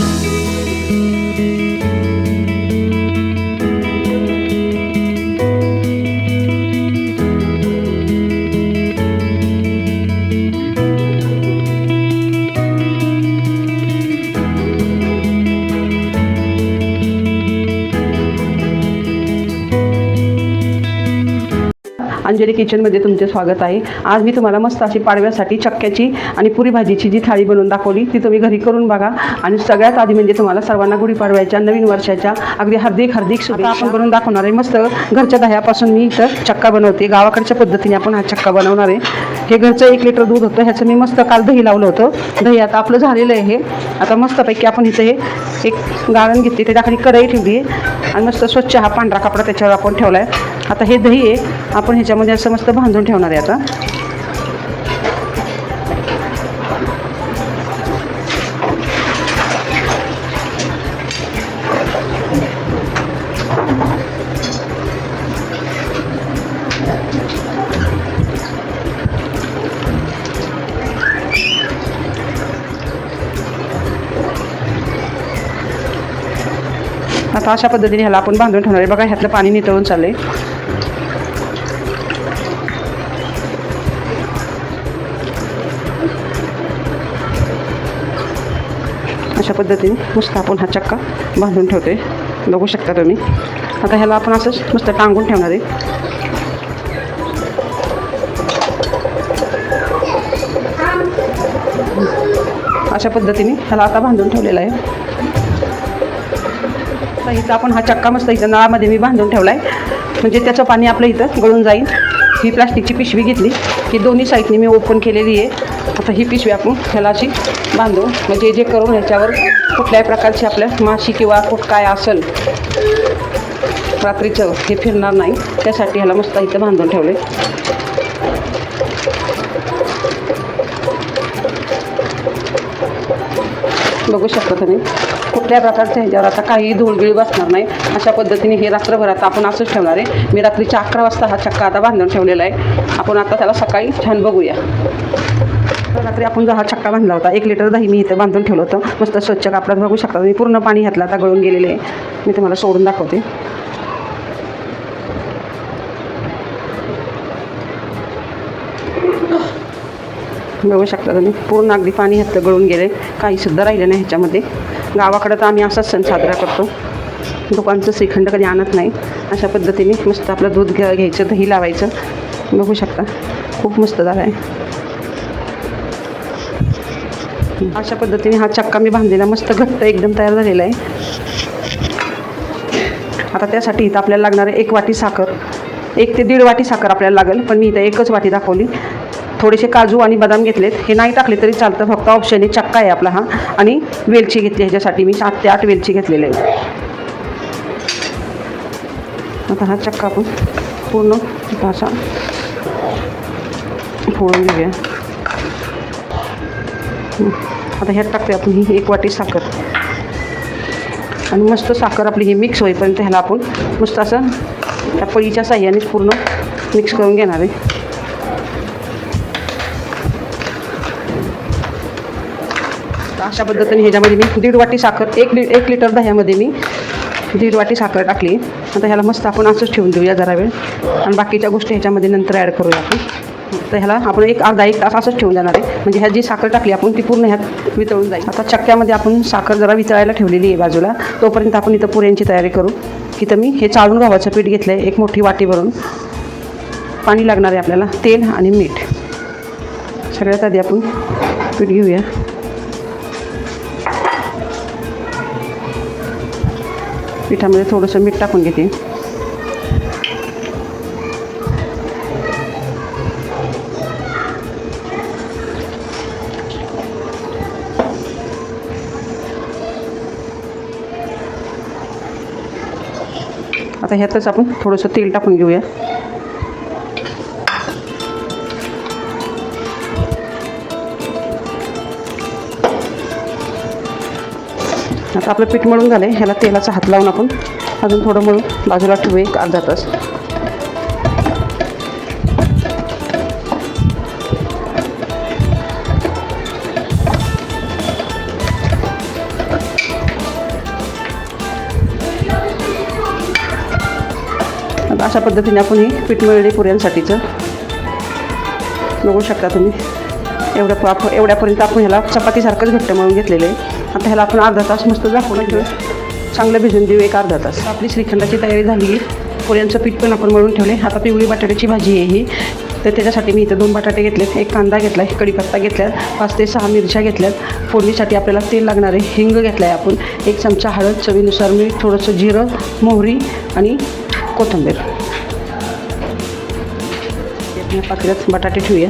Thank you. Anjali किचनमध्ये तुमचे स्वागत आहे. आज मी तुम्हाला मस्त अशी पाडव्यासाठी चक्क्याची आणि पुरी भाजीची जी थाळी बनवून दाखवली ती तुम्ही घरी करून बघा. आणि सगळ्यात आधी म्हणजे तुम्हाला सर्वांना गुढीपाडव्याच्या नवीन वर्षाच्या अगदी हार्दिक हार्दिक शुभेच्छा. आपण बनवून दाखवणार आहे मस्त घरच्या दह्यापासून मी इथं चक्का बनवते. गावाकडच्या पद्धतीने आपण हा चक्का बनवणार आहे. हे घरचं एक लिटर दूध होतं ह्याचं मी मस्त काल दही लावलं होतं. दही आता आपलं झालेलं आहे. हे आता मस्तपैकी आपण इथं हे एक गाळण घेतली त्याच्याखाली कढई ठेवली आहे. आणि मस्त स्वच्छ हा पांढरा कपडा त्याच्यावर आपण ठेवला आहे आता हे दही आहे. आपण ह्याच्यामध्ये असं मस्त बांधून ठेवणार आहे आता. आता अशा पद्धतीने ह्याला आपण बांधून ठेवणार आहे. बघा ह्यातलं पाणी नितळून चाललंय. अशा पद्धतीने मस्त आपण हा चक्का बांधून ठेवते बघू शकता तुम्ही. आता ह्याला आपण असंच नुसतं टांगून ठेवणार आहे. अशा पद्धतीने ह्याला आता बांधून ठेवलेला आहे. आता इथं आपण हा चक्का मस्त इथं नळामध्ये मी बांधून ठेवला आहे म्हणजे त्याचं पाणी आपलं इथं गळून जाईल. ही प्लास्टिकची पिशवी घेतली. ही दोन्ही साईडने मी ओपन केलेली आहे. आता ही पिशवी आपण ह्याला अशी बांधू. म्हणजे जे करून ह्याच्यावर कुठल्याही प्रकारची आपल्या माशी किंवा कुठ काय असेल रात्रीचं हे फिरणार नाही. त्यासाठी ह्याला मस्त इथं बांधून ठेवले बघू शकता तुम्ही. कुठल्या प्रकारच्या ह्याच्यावर आता काही धूळगिळी बसणार नाही. अशा पद्धतीने हे रात्रभर आता आपण असंच ठेवणार आहे. मी रात्रीच्या अकरा वाजता हा चक्का आता बांधून ठेवलेला आहे. आपण आता त्याला सकाळी छान बघूया. रात्री आपण जो हा चक्का बांधला होता एक लिटर दही मी इथं बांधून ठेवलं होतं. मस्त स्वच्छ कापडात बघू शकता तुम्ही. पूर्ण पाणी घातलं आता गळून गेलेलं आहे. मी तुम्हाला सोडून दाखवते. बघू शकता तुम्ही पूर्ण अगदी पाणी ह्यातलं गळून गेले. काहीसुद्धा राहिलं नाही ह्याच्यामध्ये. गावाकडं तर आम्ही असाच सण साजरा करतो. दुकानचं श्रीखंड कधी आणत नाही. अशा पद्धतीने मस्त आपलं दूध घ्या घ्यायचं दही लावायचं. बघू शकता. खूप मस्त झाला आहे. अशा पद्धतीने हा चक्का मी बांधलेला मस्त घट्ट एकदम तयार झालेला आहे. आता त्यासाठी इथं आपल्याला लागणार आहे एक वाटी साखर. एक ते दीड वाटी साखर आपल्याला लागेल पण मी इथं एकच वाटी दाखवली. थोडेसे काजू आणि बदाम घेतलेत. हे नाही टाकले तरी चालतं. फक्त ऑप्शन आहे चक्का आहे आपला हा. आणि वेलची घेतली ह्याच्यासाठी. मी सात ते आठ वेलची घेतलेले आहे आता हा चक्का आपण पूर्ण असा फोडून घेऊया. आता ह्यात टाकते आपण ही एक वाटी साखर. आणि मस्त साखर आपली ही मिक्स होईपर्यंत ह्याला आपण मस्त असं त्या पळीच्या साह्यानेच पूर्ण मिक्स करून घेणार आहे. तर अशा पद्धतीने ह्याच्यामध्ये मी दीड वाटी साखर एक लि एक लिटर दह्यामध्ये मी दीड वाटी साखर टाकली. आता ह्याला मस्त आपण असंच ठेवून देऊया जरा वेळ. आणि बाकीच्या गोष्टी ह्याच्यामध्ये नंतर ॲड करूया आपण. तर ह्याला आपण एक अर्धा एक तास असंच ठेवून जाणार आहे. म्हणजे ह्यात जी साखर टाकली आपण ती पूर्ण ह्यात वितळून जाईल. आता चक्क्यामध्ये आपण साखर जरा वितळायला ठेवलेली आहे बाजूला. तोपर्यंत आपण इथं पुऱ्यांची तयारी करू. की तर मी हे चाळून गव्हाचं पीठ घेतलं आहे एक मोठी वाटी भरून. पाणी लागणार आहे आपल्याला तेल आणि मीठ. सगळ्यात आधी आपण पीठ घेऊया. पिठामध्ये थोडंसं मीठ टाकून घेते. आता ह्यातच आपण थोडंसं तेल टाकून घेऊया. आता आपलं पीठ मळून झालं आहे ह्याला तेलाचा हात लावून आपण अजून थोडं मळून बाजूला ठेवू एक अर्धा तास. अशा पद्धतीने आपण हे पीठ मिळले पुऱ्यांसाठीचं. बघू शकता तुम्ही. एवढ्या एवढ्यापर्यंत आपण ह्याला चपातीसारखंच घट्ट म्हणून घेतलेलं आहे. आता ह्याला आपण अर्धा तास मस्त झाकून ठेवू चांगलं भिजून देऊ एक अर्धा तास. आपली श्रीखंडाची तयारी झाली. पोळ्यांचं पीठ पण आपण मळून ठेवले आता पिवळी बटाट्याची भाजी आहे ही. तर त्याच्यासाठी मी इथं दोन बटाटे घेतले एक कांदा घेतला आहे कढीपत्ता घेतला पाच ते सहा मिरच्या घेतल्यात. फोडणीसाठी आपल्याला तेल लागणार आहे. हिंग घेतला आहे आपण. एक चमचा हळद चवीनुसार मीठ थोडंसं जिरं मोहरी आणि कोथिंबीर. या बटाटे ठेवूया.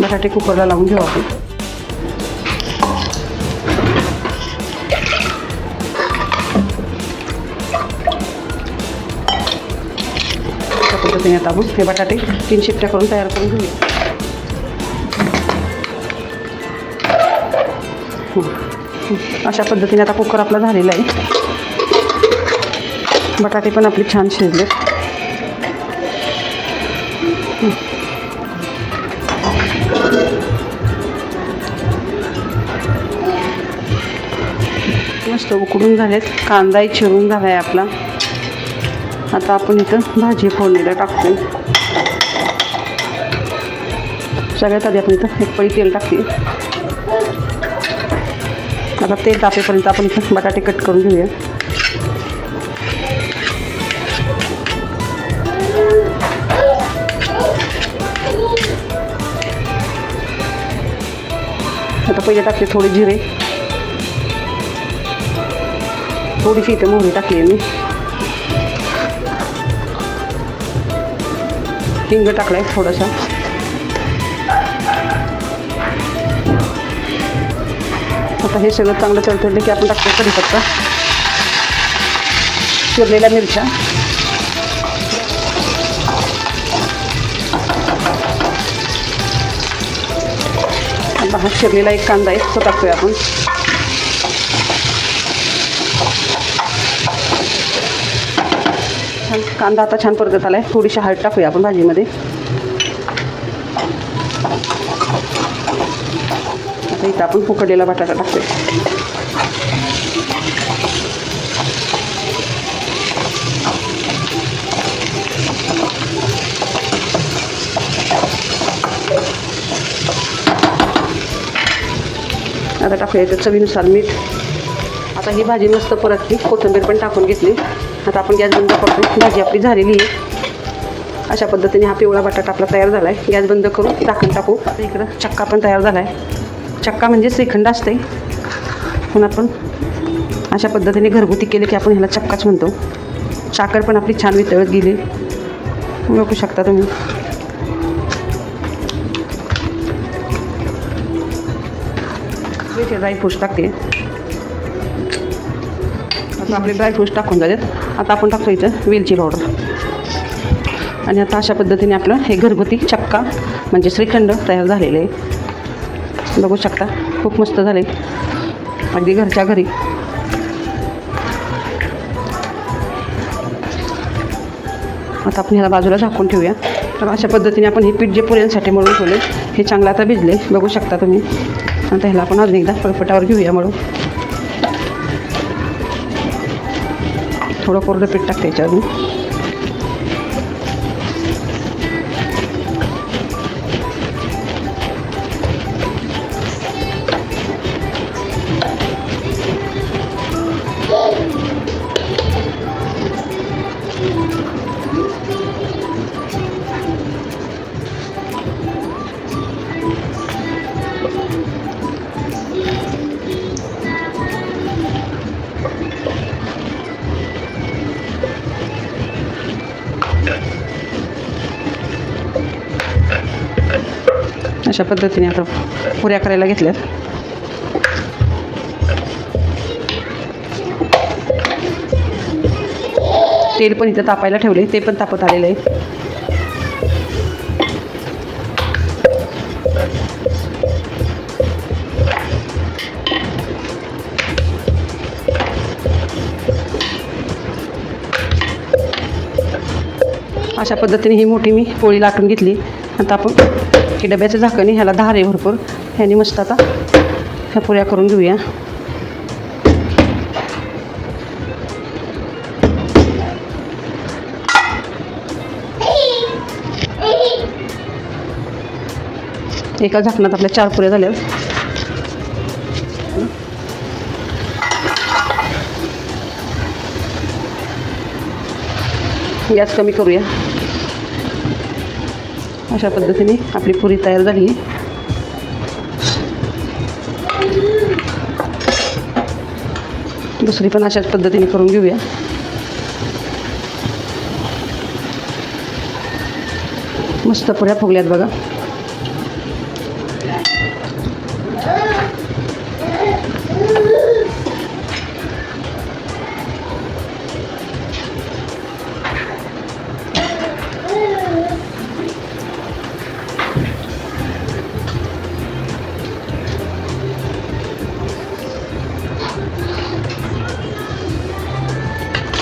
बटाटे कुकरला लावून घेऊ आपण. पद्धतीने आता. आपण हे बटाटे तीन शिट्ट्या करून तयार करून घेऊया हो. अशा पद्धतीने आता कुकर आपला झालेला आहे. बटाटे पण आपले छान शिजले मस्त उकडून झालेत. कांदाही चिरून झाला आहे आपला. आता आपण इथं भाजी फोडणीला टाकतो. सगळ्यात आधी आपण इथं एक पळी तेल टाकते. आता तेल तापेपर्यंत आपण इथं बटाटे कट करून घेऊया. आता पहिले टाकले थोडे जिरे. थोडीशी इथं मोहरी टाकली मी. हिंग टाकलाय थोडासा. आता हे सगळं चांगलं चळतळलं की आपण टाकतो कढीपत्ता. चिरलेल्या मिरच्या. हा चिरलेला एक कांदा आहे तो टाकतोय आपण. छान कांदा आता छान परतत आला आहे थोडीशी हळद टाकूया आपण भाजीमध्ये. आता इथं आपण फुकडलेला बटाटा टाकतोय. आता टाकूया इथं चवीनुसार मीठ. आता ही भाजी मस्त परतली कोथिंबीर पण टाकून घेतली. आता आपण गॅस बंद करतो. भाजी आपली झालेली आहे. अशा पद्धतीने हा पिवळा बटाटा आपला तयार झाला आहे गॅस बंद करून टाकून टाकू. इकडं चक्का पण तयार झाला आहे चक्का म्हणजे श्रीखंड असते पण आपण अशा पद्धतीने घरगुती केले की आपण ह्याला चक्काच म्हणतो. साखर पण आपली छान वितळत गेली. बघू शकता तुम्ही. इथे ड्रायफ्रूट्स टाकते. आता आपले ड्रायफ्रूट्स टाकून झालेत. आता आपण टाकतो इथं वेलची पावडर आणि आता अशा पद्धतीने आपलं हे घरगुती चक्का म्हणजे श्रीखंड तयार झालेले. आहे बघू शकता खूप मस्त झाले. अगदी घरच्या घरी. आता आपण ह्याला बाजूला झाकून ठेवूया. तर अशा पद्धतीने आपण हे पीठ जे पुऱ्यांसाठी म्हणून ठेवले हे चांगलं आता भिजले. बघू शकता तुम्ही. आता ह्याला आपण अजून एकदा फळफटावर घेऊया म्हणून. थोडं कोरडं पीठ टाकते याच्या अशा पद्धतीने आता पुऱ्या करायला घेतल्यात. तेल पण इथं तापायला ठेवले ते पण तापत आलेलं आहे. अशा पद्धतीने ही मोठी मी पोळी लाटून घेतली. आता आपण की डब्याचं झाकणी ह्याला धार आहे भरपूर. ह्याने मस्त आता ह्या पुऱ्या करून घेऊया. एका झाकणात आपल्या चार पुऱ्या झाल्या गॅस कमी करूया. अशा पद्धतीने आपली पुरी तयार झाली आहे. दुसरी पण अशाच पद्धतीने करून घेऊया. मस्त पुऱ्या फुगल्यात बघा.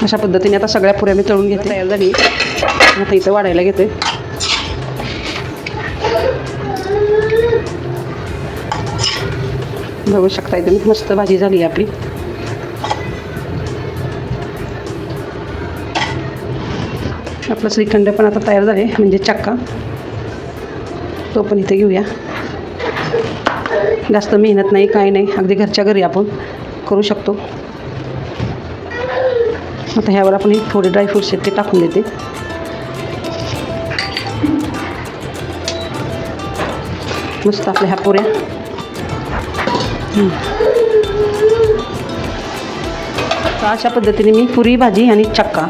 अशा पद्धतीने आता सगळ्या पुऱ्या मी तळून घेते. तयार झाली. आता इथं वाढायला घेते. बघू शकता एकदम मस्त भाजी झाली आपली. आपलं श्रीखंड पण आता तयार झाले म्हणजे चक्का. तो पण इथे घेऊया. जास्त मेहनत नाही काही नाही. अगदी घरच्या घरी आपण करू शकतो. आता ह्यावर आपण हे थोडे ड्रायफ्रूट्स आहेत ते टाकून देते मस्त आपल्या ह्या पुऱ्या तर अशा पद्धतीने मी पुरी भाजी आणि चक्का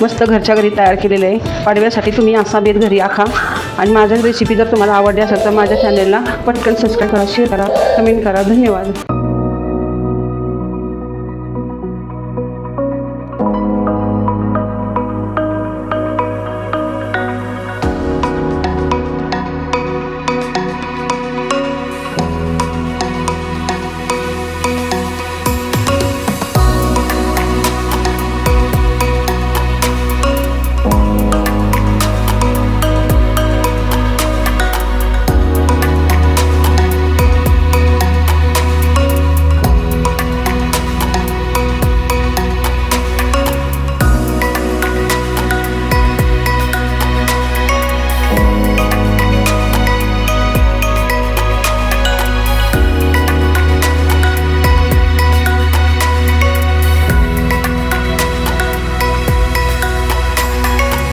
मस्त घरच्या घरी तयार केलेलं आहे पाडव्यासाठी तुम्ही असा बेत घरी आखा आणि माझ्या रेसिपी जर तुम्हाला आवडली असेल तर माझ्या चॅनलला पटकन सबस्क्राईब करा शेअर करा कमेंट करा धन्यवाद